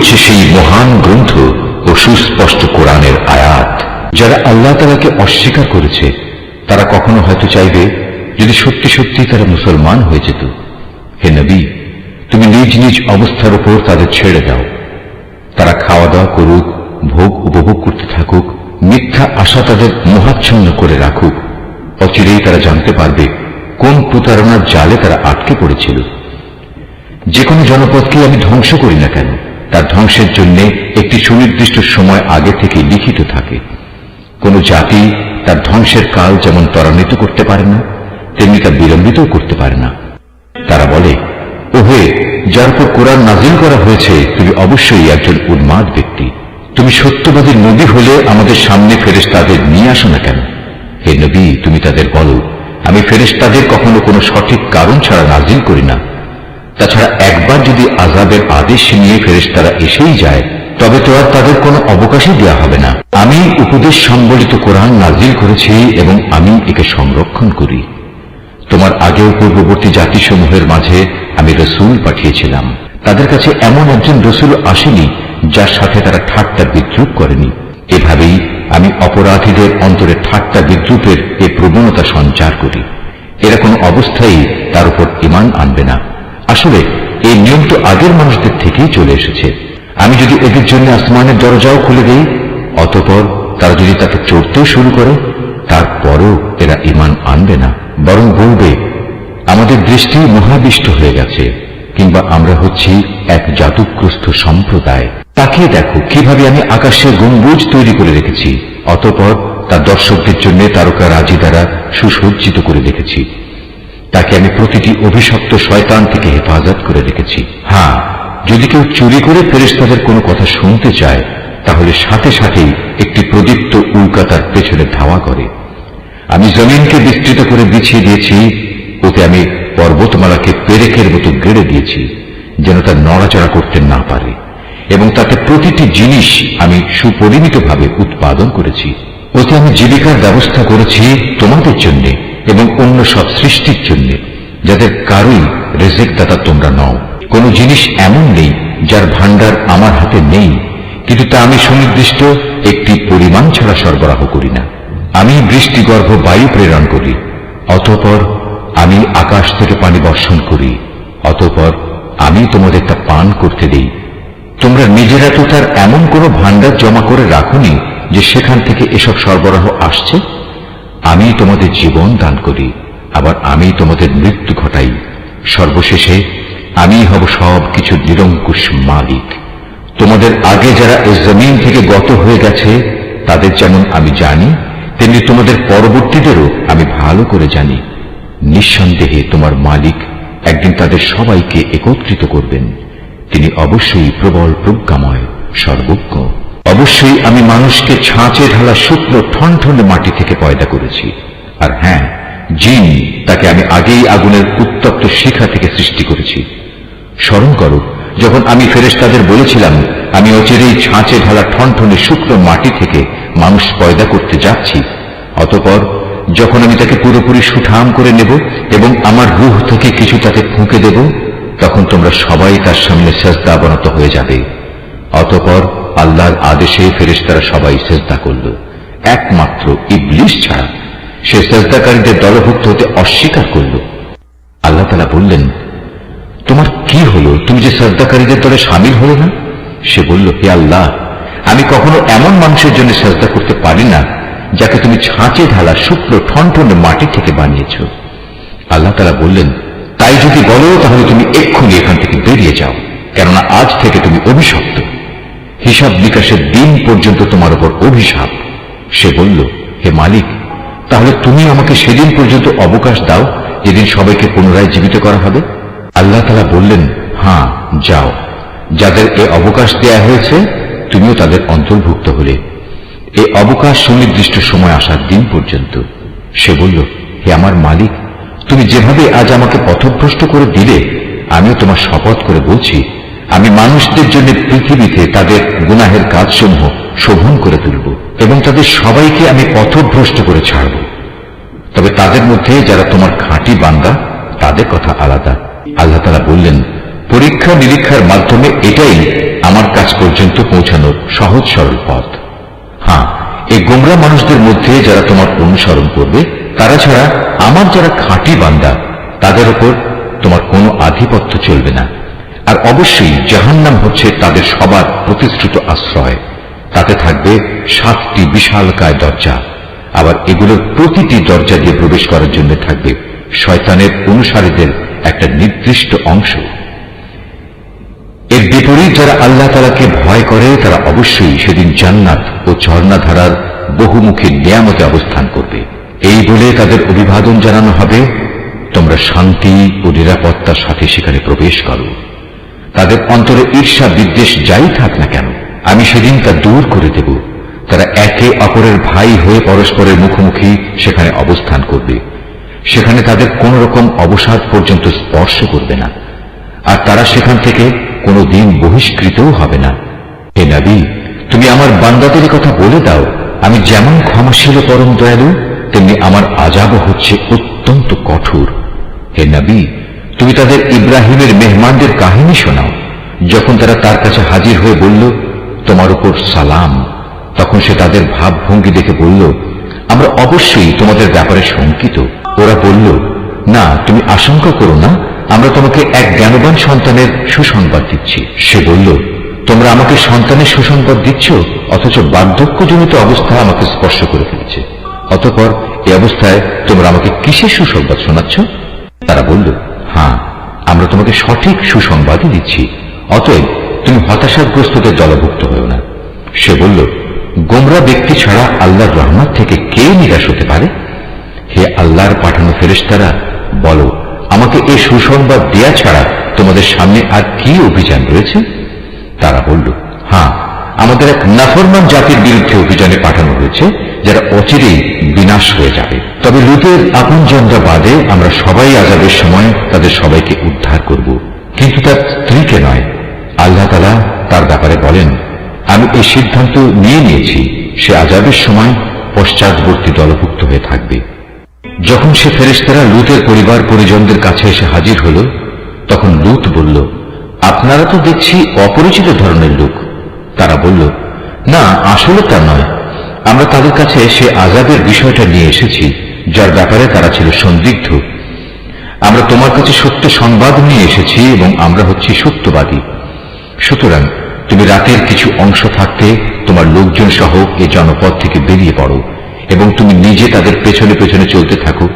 হচ্ছে সেই মহান গ্রন্থ ও সুস্পষ্ট কোরআনের আয়াত। যারা আল্লাহ তালাকে অস্বীকার করেছে, তারা কখনো হয়তো চাইবে, যদি সত্যি সত্যি তারা মুসলমান হয়ে যেত। হে নবী, তুমি নিজ নিজ অবস্থার উপর তাদের ছেড়ে দাও। তারা খাওয়া দাওয়া করুক, ভোগ উপভোগ করতে থাকুক, মিথ্যা আশা তাদের মোহাচ্ছন্ন করে রাখুক। অচিরেই তারা জানতে পারবে, কোন প্রতারণার জালে তারা আটকে পড়েছিল। যে কোনো জনপদকে আমি ধ্বংস করি না কেন? তার ধ্বংসের জন্য একটি সুনির্দিষ্ট সময় আগে থেকে লিখিত থাকে। কোন জাতি তার ধ্বংসের কাল যেমন ত্বরান্বিত করতে পারে না, তেমনি তা বিলম্বিতও করতে পারে না। তারা বলে, ওহে, যার উপর কোরআন নাজিল করা হয়েছে, তুমি অবশ্যই একজন উন্মাদ ব্যক্তি। তুমি সত্যবাদীর নবী হলে আমাদের সামনে ফেরেশতাদের নিয়ে আসো না কেন? হে নবী, তুমি তাদের বলো, আমি ফেরেশতাদের কখনো কোনো সঠিক কারণ ছাড়া নাজিল করি না। তাছাড়া একবার যদি আজাবের আদেশ নিয়ে ফেরেশতারা এসেই যায়, তবে তো আর তাদের কোনো অবকাশই দেওয়া হবে না। আমি উপদেশ সম্বলিত কোরআন নাজিল করেছি এবং আমি একে সংরক্ষণ করি। তোমার আগেও পূর্ববর্তী জাতিসমূহের মাঝে আমি রসুল পাঠিয়েছিলাম। তাদের কাছে এমন একজন রসুল আসেনি, যার সাথে তারা ঠাট্টা বিদ্রুপ করেনি। এভাবেই আমি অপরাধীদের অন্তরে ঠাট্টা বিদ্রুপের এ প্রবণতা সঞ্চার করি। এরা কোনো অবস্থায় তার উপর ইমান আনবে না। আসলে, এই নিয়ম তো আগের মানুষদের থেকেই চলে এসেছে। আমি যদি এদের জন্য আসমানের দরজাও খুলে দেই, অতপর তারা যদি তাকে চড়তেও শুরু করে, তারপরও এরা ইমান আনবে না, বরং বলবে, আমাদের দৃষ্টি মহাবিষ্ট হয়ে গেছে, কিংবা আমরা হচ্ছি এক জাদুগ্রস্ত সম্প্রদায়। তাকিয়ে দেখো, কীভাবে আমি আকাশের গম্বুজ তৈরি করে রেখেছি, অতপর তার দর্শকদের জন্য তারকা রাজি দ্বারা সুসজ্জিত করে রেখেছি। তাকে আমি প্রতিটি অভিশপ্ত শয়তান থেকে হেফাজত করে রেখেছি। হ্যাঁ যদি কেউ চুরি করে ফেরেস্তাদের কোনো কথা শুনতে চায়, তাহলে সাথে সাথেই একটি প্রদীপ্ত উল্কা তার পেছনে ধাওয়া করে। আমি জমিনকে বিস্তৃত করে বিছিয়ে দিয়েছি, ওতে আমি পর্বতমালাকে পেরেকের মতো গেড়ে দিয়েছি, যেন তা নড়াচড়া করতে না পারে, এবং তাতে প্রতিটি জিনিস আমি সুপরিমিতভাবে উৎপাদন করেছি। ওতে আমি জীবিকার ব্যবস্থা করেছি তোমাদের জন্য। এবং অন্য সব সৃষ্টির জন্য, যাদের কারোই রেজেক দাতা তোমরা নও। কোন জিনিস এমন নেই যার ভান্ডার আমার হাতে নেই, কিন্তু তা আমি সুনির্দিষ্ট একটি পরিমাণ ছাড়া সরবরাহ করি না। আমি বৃষ্টিগর্ভ বায়ু প্রেরণ করি, অতঃপর আমি আকাশ থেকে পানি বর্ষণ করি, অতঃপর আমি তোমাদের তা পান করতে দেই। তোমরা নিজেরা তো তার এমন কোনো ভান্ডার জমা করে রাখুনি যে সেখান থেকে এসব সরবরাহ আসছে? আমি তোমাদের জীবন দান করি, আবার আমি তোমাদের মৃত্যু ঘটাই। সর্বশেষে আমি হব সব কিছু নিরঙ্কুশ মালিক। তোমাদের আগে যারা এই জমিন থেকে গত হয়ে গেছে, তাদের যেমন আমি জানি, তেমনি তোমাদের পরবর্তীদেরও আমি ভালো করে জানি। নিঃসন্দেহে তোমার মালিক একদিন তাদের সবাইকে একত্রিত করবেন। তিনি অবশ্যই প্রবল প্রজ্ঞাময়, সর্বজ্ঞ। অবশ্যই আমি মানুষকে ছাঁচে ঢালা শুকনো ঠনঠনে মাটি থেকে পয়দা করেছি। আর হ্যাঁ জিন তাকে আমি আগেই আগুনের উত্তপ্ত শিখা থেকে সৃষ্টি করেছি। স্মরণ করো, যখন আমি ফেরেশতাদের বলেছিলাম, আমি অচিরেই ছাঁচে ঢালা ঠনঠনে শুকনো মাটি থেকে মানুষ পয়দা করতে যাচ্ছি, অতপর যখন আমি তাকে পুরোপুরি সুঠাম করে নেব এবং আমার রুহ থেকে কিছু তাকে ফুঁকে দেব, তখন তোমরা সবাই তার সামনে সেজদা অবনত হয়ে যাবে। অতপর আল্লাহর আদেশে ফেরেশতারা সবাই সেজদা করল। একমাত্র ইবলিশ ছাড়া সে সেজদাকারীদের দলভুক্ত হতে অস্বীকার করল। আল্লাহ তালা বললেন, তোমার কি হলো? তুমি যে শ্রদ্ধাকারীদের দলে সামিল হলে না? সে বলল, হে আল্লাহ, আমি কখনো এমন মানুষের জন্য শ্রদ্ধা করতে পারি না, যাকে তুমি ছাঁচে ঢালা শুকনো ঠনঠনে মাটি থেকে বানিয়েছ। আল্লাহ তালা বললেন, তাই যদি বলো, তাহলে তুমি এক্ষুনি এখান থেকে বেরিয়ে যাও, কেননা আজ থেকে তুমি অভিশপ্ত। হিসাব বিকাশের দিন পর্যন্ত তোমার উপর অভিশাপ। সে বলল, হে মালিক, তাহলে তুমি আমাকে সেদিন পর্যন্ত অবকাশ দাও, যেদিন সবাইকে পুনরায় জীবিত করা হবে? আল্লাহ তালা বললেন হ্যাঁ যাও। যাদের এ অবকাশ দেয়া হয়েছে, তুমিও তাদের অন্তর্ভুক্ত হলে। এ অবকাশ সুনির্দিষ্ট সময় আসার দিন পর্যন্ত। সে বলল, হে আমার মালিক, তুমি যেভাবে আজ আমাকে পথভ্রষ্ট করে দিলে, আমিও তোমার শপথ করে বলছি আমি মানুষদের জন্য পৃথিবীতে তাদের গুনাহের কাজসমূহ শোভন করে তুলব এবং তাদের সবাইকে আমি পথভ্রষ্ট করে ছাড়ব। তবে তাদের মধ্যে যারা তোমার খাঁটি বান্দা, তাদের কথা আলাদা। আল্লাহ তালা বললেন, পরীক্ষা নিরীক্ষার মাধ্যমে এটাই আমার কাছ পর্যন্ত পৌঁছানোর সহজ সরল পথ। হ্যাঁ এই গোমরা মানুষদের মধ্যে যারা তোমার অনুসরণ করবে, তারা ছাড়া আমার যারা খাঁটি বান্দা, তাদের উপর তোমার কোনো আধিপত্য চলবে না। আর অবশ্যই জাহান্নাম হচ্ছে তাদের সবার প্রতিশ্রুত আশ্রয়। তাতে থাকবে সাতটি বিশালকায় দরজা। আবার এগুলোর প্রতিটি দরজা দিয়ে প্রবেশ করার জন্য থাকবে শয়তানের অনুসারীদের একটা নির্দিষ্ট অংশ। এর বিপরীত যারা আল্লাহ তালাকে ভয় করে, তারা অবশ্যই সেদিন জান্নাত ও ঝর্ণাধারার বহুমুখী নিয়ামতে অবস্থান করবে। এই বলে তাদের অভিবাদন জানানো হবে। তোমরা শান্তি ও নিরাপত্তার সাথে সেখানে প্রবেশ করো। তাদের অন্তরে ঈর্ষা বিদ্বেষ যাই থাক না কেন, আমি সেদিন তা দূর করে দেব। তারা একে অপরের ভাই হয়ে পরস্পরের মুখোমুখি সেখানে অবস্থান করবে। সেখানে তাদের কোন রকম অবসাদ পর্যন্ত স্পর্শ করবে না। আর তারা সেখান থেকে কোনো দিন বহিষ্কৃতও হবে না। হে নবী, তুমি আমার বান্দাদের কথা বলে দাও, আমি যেমন ক্ষমাশীল পরম দয়ালু, তেমনি আমার আজাবও হচ্ছে অত্যন্ত কঠোর। হে নবী তুমি তাদের ইব্রাহিমের মেহমানদের কাহিনী শোনাও। যখন তারা তার কাছে হাজির হয়ে বলল, তোমার উপর সালাম। তখন সে তাদের ভাবভঙ্গি দেখে বলল, আমরা অবশ্যই তোমাদের ব্যাপারে শঙ্কিত। ওরা বলল, না, তুমি আশঙ্কা করো না। আমরা তোমাকে এক জ্ঞানবান সন্তানের সুসংবাদ দিচ্ছি। সে বলল, তোমরা আমাকে সন্তানের সুসংবাদ দিচ্ছ, অথচ বার্ধক্যজনিত অবস্থা আমাকে স্পর্শ করে ফেলেছে। অতপর এ অবস্থায় তোমরা আমাকে কিসের সুসংবাদ শোনাচ্ছ? তারা বলল হ্যাঁ আমরা তোমাকে সঠিক সুসংবাদই দিচ্ছি। অতএব তুমি হতাশাগ্রস্তদের দলভুক্ত হও না। সে বলল, গোমরা ব্যক্তি ছাড়া আল্লাহর রহমত থেকে কে নিরাশ হতে পারে? হে আল্লাহর পাঠানো ফেরেশতারা, বলো, আমাকে এ সুসংবাদ দেয়া ছাড়া তোমাদের সামনে আর কি অভিযান রয়েছে? তারা বলল হ্যাঁ আমাদের এক নাফরমান জাতির বিরুদ্ধে অভিযানে পাঠানো হয়েছে। যারা অচিরেই বিনাশ হয়ে যাবে। তবে লুতের আপন জনরা বাদে আমরা সবাই আজাবের সময় তাদের সবাইকে উদ্ধার করব। কিন্তু তার স্ত্রীকে নয়। আল্লাহ তালা তার ব্যাপারে বলেন, আমি এই সিদ্ধান্ত নিয়ে নিয়েছি, সে আজাবের সময় পশ্চাৎবর্তী দলভুক্ত হয়ে থাকবে। যখন সে ফেরেশতারা লুতের পরিবার পরিজনদের কাছে এসে হাজির হল, তখন লুত বলল, আপনারা তো দেখছি অপরিচিত ধরনের লোক। তারা বলল, না, আসলে তা নয়। আমরা তাদের কাছে সে আজাদের বিষয়টা নিয়ে এসেছি, যার ব্যাপারে তারা ছিল সন্দিগ্ধ। আমরা তোমার কাছে সত্য সংবাদ নিয়ে এসেছি এবং আমরা হচ্ছি সত্যবাদী। সুতরাং তুমি রাতের কিছু অংশ থাকতে তোমার লোকজন সহ এ জনপদ থেকে বেরিয়ে পড়ো এবং তুমি নিজে তাদের পেছনে পেছনে চলতে থাকো।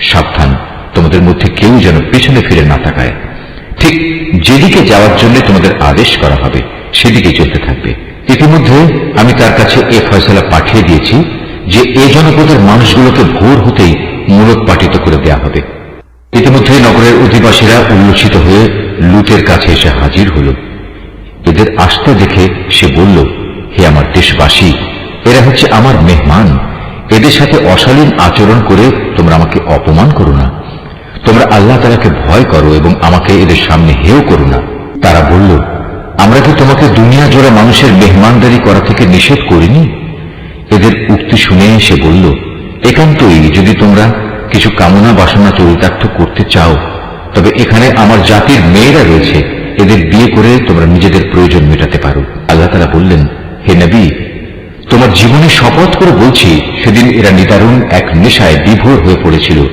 সাবধান, তোমাদের মধ্যে কেউ যেন পেছনে ফিরে না তাকায়। ঠিক যেদিকে যাওয়ার জন্য তোমাদের আদেশ করা হবে সেদিকে চলতে থাকবে। আমি তার কাছে এ ফয়সলা পাঠিয়ে দিয়েছি যে এ জনপদের মানুষগুলোকে ভোর হতেই মূলত পাঠিত করে দেয়া হবে। ইতিমধ্যে নগরের অধিবাসীরা উল্লসিত হয়ে লুতের কাছে এসে হাজির হল। এদের আসতে দেখে সে বলল, হে আমার দেশবাসী, এরা হচ্ছে আমার মেহমান। এদের সাথে অশালীন আচরণ করে তোমরা আমাকে অপমান করো না। তোমরা আল্লাহ তালাকে ভয় করো এবং আমাকে এদের সামনে হেও করো না। তারা বলল আমরা কি তোমাকে দুনিয়া জোড়া মানুষের মেহমানদারি করা থেকে নিষেধ করিনি? এদের উক্তি শুনে সে বলল, একান্তই যদি তোমরা কিছু কামনা বাসনা চরিতার্থ করতে চাও, তবে এখানে আমার জাতির মেয়েরা রয়েছে, এদের বিয়ে করে তোমরা নিজেদের প্রয়োজন মেটাতে পারো। আল্লাহ তালা বললেন, হে নবী, তোমার জীবনে শপথ করে বলছি, সেদিন এরা নিদারুণ এক নেশায় বিভোর হয়ে পড়েছিল।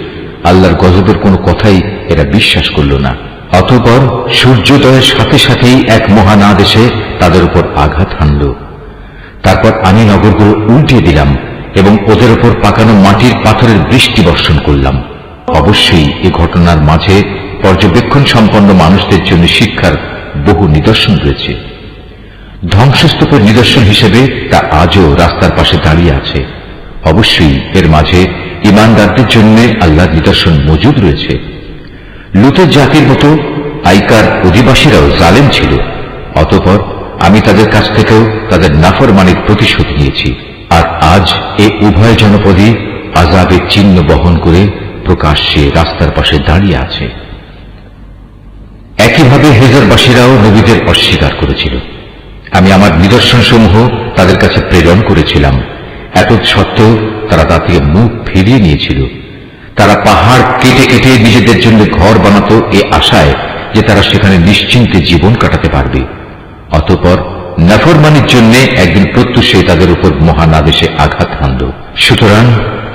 আল্লাহর গজবের কোনো কথাই এরা বিশ্বাস করল না। অতঃপর সূর্যোদয়ের সাথে সাথেই এক মহানাদ এসে তাদের উপর আঘাত হানল। তারপর আমি নগরগুলো উল্টিয়ে দিলাম এবং ওদের উপর পাকানো মাটির পাথরের বৃষ্টি বর্ষণ করলাম। অবশ্যই এ ঘটনার মাঝে পর্যবেক্ষণ সম্পন্ন মানুষদের জন্য শিক্ষার বহু নিদর্শন রয়েছে। ধ্বংসস্তূপের নিদর্শন হিসেবে তা আজও রাস্তার পাশে দাঁড়িয়ে আছে। অবশ্যই এর মাঝে ইমানদারদের জন্য আল্লাহর নিদর্শন মজুদ রয়েছে। লুতের জাতির মতো আইকার অধিবাসীরাও জালেম ছিল। অতপর আমি তাদের কাছ থেকেও তাদের নাফরমানির প্রতিশোধ নিয়েছি। আর আজ এ উভয় জনপদই আজাবের চিহ্ন বহন করে প্রকাশ্যে রাস্তার পাশে দাঁড়িয়ে আছে। একইভাবে হেজারবাসীরাও নবীদের অস্বীকার করেছিল। আমি আমার নিদর্শন সমূহ তাদের কাছে প্রেরণ করেছিলাম। এত সত্ত্বেও তারা তা থেকে মুখ ফিরিয়ে নিয়েছিল। তারা পাহাড় কেটে কেটে নিজেদের জন্য ঘর বানাতো এ আশায় যে তারা সেখানে নিশ্চিন্তে জীবন কাটাতে পারবে। অতপর নাফরমানির জন্য একদিন প্রত্যুষে তাদের উপর মহান আদেশে আঘাত হানল। সুতরাং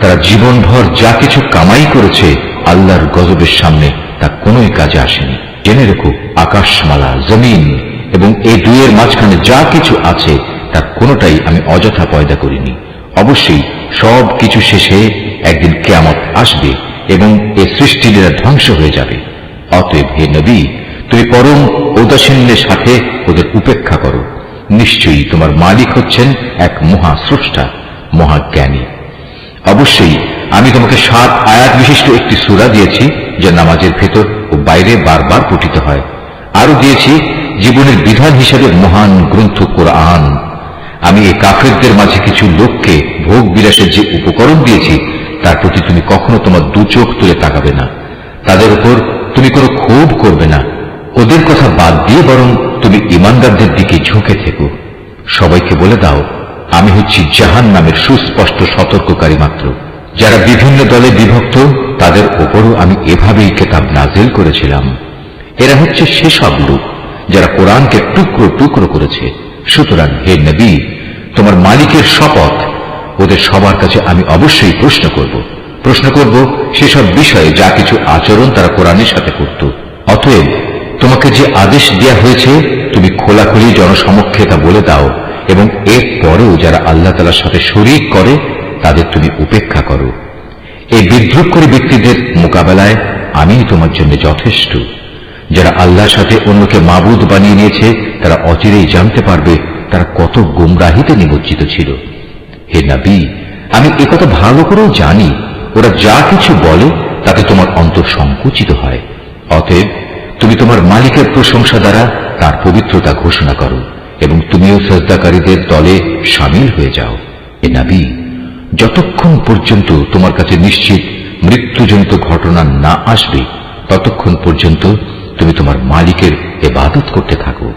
তারা জীবনভর যা কিছু কামাই করেছে, আল্লাহর গজবের সামনে তা কোনোই কাজে আসেনি। জেনে রেখো, আকাশমালা, জমিন এবং এই দুইয়ের মাঝখানে যা কিছু আছে, তার কোনোটাই আমি অযথা পয়দা করিনি। অবশ্যই সব কিছু শেষে একদিন কেয়ামত আসবে এবং এ সৃষ্টিলীলা ধ্বংস হয়ে যাবে। অতএব হে নবী, তুমি পরম ঔদাসীন্যের সাথে ওদের উপেক্ষা করো। নিশ্চয়ই তোমার মালিক হচ্ছেন এক মহা স্রষ্টা মহাজ্ঞানী অবশ্যই আমি তোমাকে সাত আয়াত বিশিষ্ট একটি সুরা দিয়েছি, যা নামাজের ভেতর ও বাইরে বারবার পঠিত হয়। আরও দিয়েছি, জীবনের বিধান হিসেবে মহান গ্রন্থ কোরআন। আমি এই কাফেরদের মাঝে কিছু লোককে ভোগ বিলাসের যে উপকরণ দিয়েছি তার প্রতি তুমি কখনো তোমার দু চোখ তুলে তাকাবে না। তাদের উপর তুমি কোনো ক্ষোভ করবে না। ওদের কথা বাদ দিয়ে বরং তুমি ইমানদারদের দিকে ঝুঁকে থেকো। সবাইকে বলে দাও, আমি হচ্ছি জাহান নামের সুস্পষ্ট সতর্ককারী মাত্র। যারা বিভিন্ন দলে বিভক্ত, তাদের ওপরও আমি এভাবেই কেতাব নাজেল করেছিলাম। এরা হচ্ছে সেসব লোক যারা কোরআনকে টুকরো টুকরো করেছে। সুতরাং হে নবী, তোমার মালিকের শপথ ওদের সবার কাছে আমি অবশ্যই প্রশ্ন করব। প্রশ্ন করব, সেসব বিষয়ে যা কিছু আচরণ তারা কোরআনের সাথে করত। অতএব, তোমাকে যে আদেশ দেয়া হয়েছে, তুমি খোলাখুলি জনসমক্ষে তা বলে দাও এবং এর পরেও যারা আল্লাহ তালার সাথে শরিক করে, তাদের তুমি উপেক্ষা করো। এই বিদ্রুপ ব্যক্তিদের মোকাবেলায় আমি তোমার জন্য যথেষ্ট। যারা আল্লাহর সাথে অন্যকে মাবুদ বানিয়ে নিয়েছে, তারা অচিরেই জানতে পারবে তারা কত গুমরাহিতে নিমজ্জিত ছিল। হে নবী, আমি একথা ভালো করেও জানি, ওরা যা কিছু বলে, তাতে তোমার অন্তর সংকুচিত হয়। অতএব, তুমি তোমার মালিকের প্রশংসা দ্বারা তার পবিত্রতা ঘোষণা করো, এবং তুমিও শ্রদ্ধাকারীদের দলে সামিল হয়ে যাও। এ নাবি, যতক্ষণ পর্যন্ত তোমার কাছে নিশ্চিত মৃত্যুজনিত ঘটনা না আসবে, ততক্ষণ পর্যন্ত তুমি তোমার মালিকের এবাদত করতে থাকো।